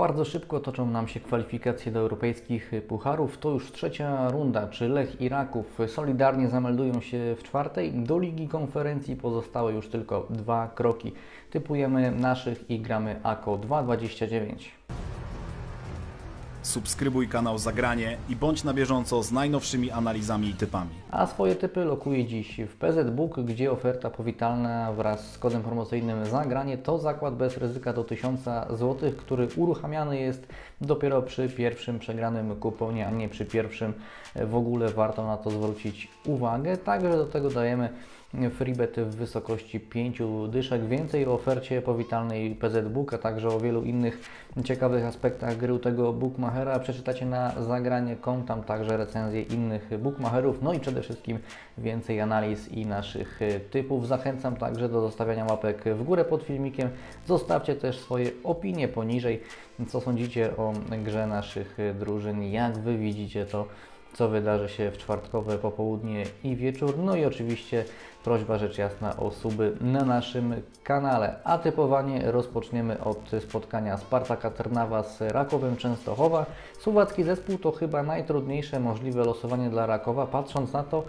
Bardzo szybko toczą nam się kwalifikacje do europejskich pucharów. To już trzecia runda. Czy Lech i Raków solidarnie zameldują się w czwartej? Do Ligi Konferencji pozostały już tylko dwa kroki. Typujemy naszych i gramy AKO 229. Subskrybuj kanał Zagranie i bądź na bieżąco z najnowszymi analizami i typami. A swoje typy lokuje dziś w PZ Book, gdzie oferta powitalna wraz z kodem promocyjnym Zagranie to zakład bez ryzyka do 1000 zł, który uruchamiany jest dopiero przy pierwszym przegranym kuponie, a nie przy pierwszym. W ogóle warto na to zwrócić uwagę. Także do tego dajemy freebet w wysokości 5 dyszek. Więcej o ofercie powitalnej PZ Book, a także o wielu innych ciekawych aspektach gry tego bookmachera przeczytacie na zagranie.com, tam także recenzje innych bookmacherów, no i przede wszystkim więcej analiz i naszych typów. Zachęcam także do zostawiania łapek w górę pod filmikiem. Zostawcie też swoje opinie poniżej, co sądzicie o grze naszych drużyn, jak Wy widzicie to co wydarzy się w czwartkowe popołudnie i wieczór. No i oczywiście prośba rzecz jasna o suby na naszym kanale. A typowanie rozpoczniemy od spotkania Spartaka Trnawa z Rakowem Częstochowa. Słowacki zespół to chyba najtrudniejsze możliwe losowanie dla Rakowa, patrząc na to,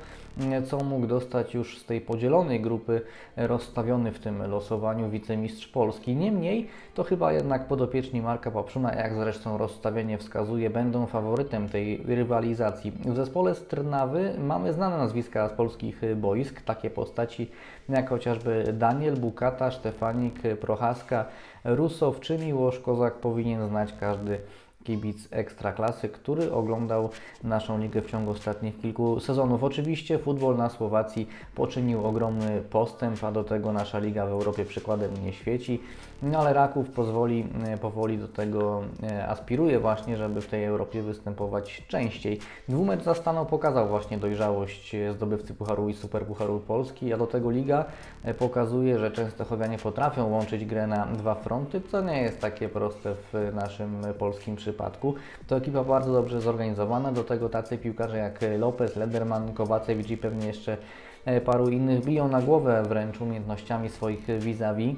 co mógł dostać już z tej podzielonej grupy rozstawiony w tym losowaniu wicemistrz Polski. Niemniej to chyba jednak podopieczni Marka Papszuna, jak zresztą rozstawienie wskazuje, będą faworytem tej rywalizacji. W zespole z Trnawy mamy znane nazwiska z polskich boisk, takie postaci jak chociażby Daniel Bukata, Sztefanik Prochaska, Rusow czy Miłosz Kozak powinien znać każdy kibic ekstraklasy, który oglądał naszą ligę w ciągu ostatnich kilku sezonów. Oczywiście futbol na Słowacji poczynił ogromny postęp, a do tego nasza liga w Europie przykładem nie świeci. No ale Raków pozwoli e, powoli do tego e, aspiruje właśnie, żeby w tej Europie występować częściej. Dwumecz za Stanął pokazał właśnie dojrzałość zdobywcy Pucharu i Superpucharu Polski, a do tego liga e, pokazuje, że Częstochowianie potrafią łączyć grę na dwa fronty, co nie jest takie proste w naszym polskim przypadku. To ekipa bardzo dobrze zorganizowana, do tego tacy piłkarze jak Lopez, Lederman, Kowacewicz i pewnie jeszcze paru innych biją na głowę wręcz umiejętnościami swoich vis-a-vis.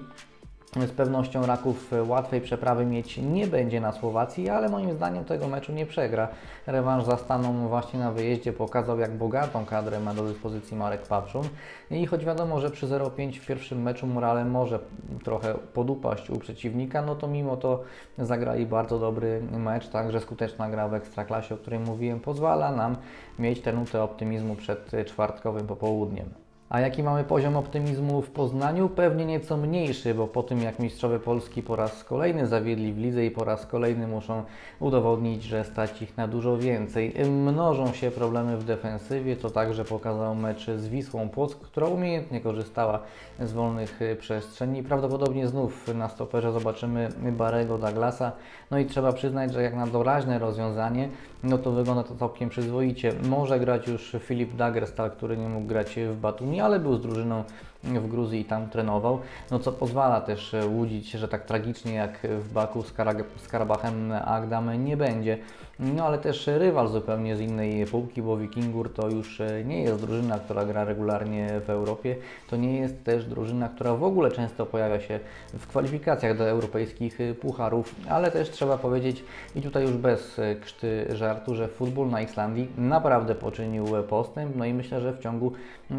Z pewnością Raków łatwej przeprawy mieć nie będzie na Słowacji, ale moim zdaniem tego meczu nie przegra. Rewanż za Staną właśnie na wyjeździe pokazał, jak bogatą kadrę ma do dyspozycji Marek Papszun. I choć wiadomo, że przy 0-5 w pierwszym meczu morale może trochę podupaść u przeciwnika, no to mimo to zagrali bardzo dobry mecz, także skuteczna gra w Ekstraklasie, o której mówiłem, pozwala nam mieć tę nutę optymizmu przed czwartkowym popołudniem. A jaki mamy poziom optymizmu w Poznaniu? Pewnie nieco mniejszy, bo po tym jak mistrzowie Polski po raz kolejny zawiedli w lidze i po raz kolejny muszą udowodnić, że stać ich na dużo więcej. Mnożą się problemy w defensywie, to także pokazał mecz z Wisłą Płock, która umiejętnie korzystała z wolnych przestrzeni. Prawdopodobnie znów na stoperze zobaczymy Barego Douglasa. No i trzeba przyznać, że jak na doraźne rozwiązanie, no to wygląda to całkiem przyzwoicie. Może grać już Filip Dagerstal, który nie mógł grać w Batumi, ale był z drużyną w Gruzji i tam trenował, no co pozwala też łudzić, że tak tragicznie jak w Baku z, Karag- z Karabachem Agdam nie będzie. No ale też rywal zupełnie z innej półki, bo Wikingur to już nie jest drużyna, która gra regularnie w Europie. To nie jest też drużyna, która w ogóle często pojawia się w kwalifikacjach do europejskich pucharów, ale też trzeba powiedzieć i tutaj już bez krzty żartu, że futbol na Islandii naprawdę poczynił postęp. No i myślę, że w ciągu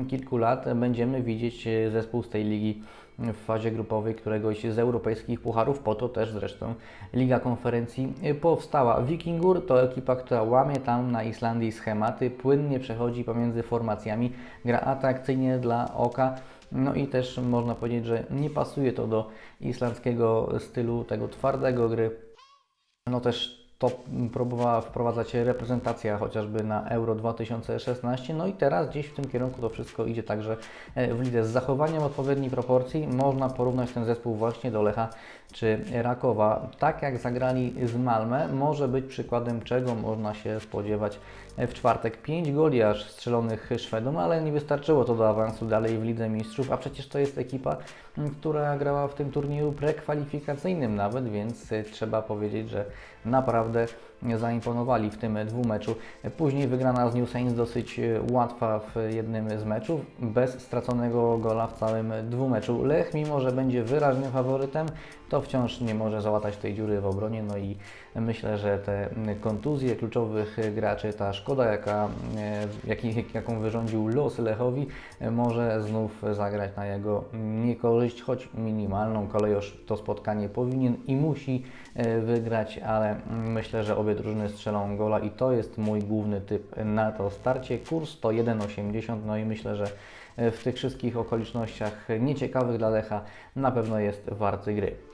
kilku lat będziemy widzieć zespół z tej ligi w fazie grupowej któregoś z europejskich pucharów. Po to też zresztą Liga Konferencji powstała. Wikingur to ekipa, która łamie tam na Islandii schematy, płynnie przechodzi pomiędzy formacjami, gra atrakcyjnie dla oka. No i też można powiedzieć, że nie pasuje to do islandzkiego stylu, tego twardego gry. No też próbowała wprowadzać reprezentacja chociażby na Euro 2016. No i teraz gdzieś w tym kierunku to wszystko idzie także w lidze. Z zachowaniem odpowiedniej proporcji można porównać ten zespół właśnie do Lecha czy Rakowa. Tak jak zagrali z Malmę, może być przykładem czego można się spodziewać w czwartek. 5 goli aż strzelonych Szwedom, ale nie wystarczyło to do awansu dalej w Lidze Mistrzów, a przecież to jest ekipa, która grała w tym turnieju prekwalifikacyjnym nawet, więc trzeba powiedzieć, że naprawdę zaimponowali w tym dwumeczu. Później wygrana z New Saints dosyć łatwa w jednym z meczów, bez straconego gola w całym dwumeczu. Lech, mimo że będzie wyraźnym faworytem, to wciąż nie może załatać tej dziury w obronie. No i myślę, że te kontuzje kluczowych graczy, ta szkoda, jaka, e, jaką wyrządził los Lechowi, e, może znów zagrać na jego niekorzyść, choć minimalną. Kolejosz to spotkanie powinien i musi e, wygrać, ale myślę, że obie drużyny strzelą gola i to jest mój główny typ na to starcie. Kurs to 1,80, no i myślę, że e, w tych wszystkich okolicznościach nieciekawych dla Lecha na pewno jest warty gry.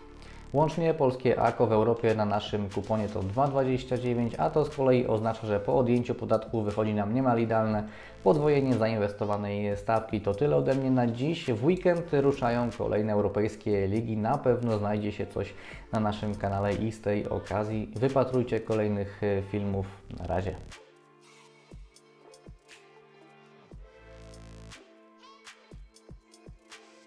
Łącznie polskie AKO w Europie na naszym kuponie to 2,29, a to z kolei oznacza, że po odjęciu podatku wychodzi nam niemal idealne podwojenie zainwestowanej stawki. To tyle ode mnie na dziś. W weekend ruszają kolejne europejskie ligi. Na pewno znajdzie się coś na naszym kanale i z tej okazji wypatrujcie kolejnych filmów. Na razie.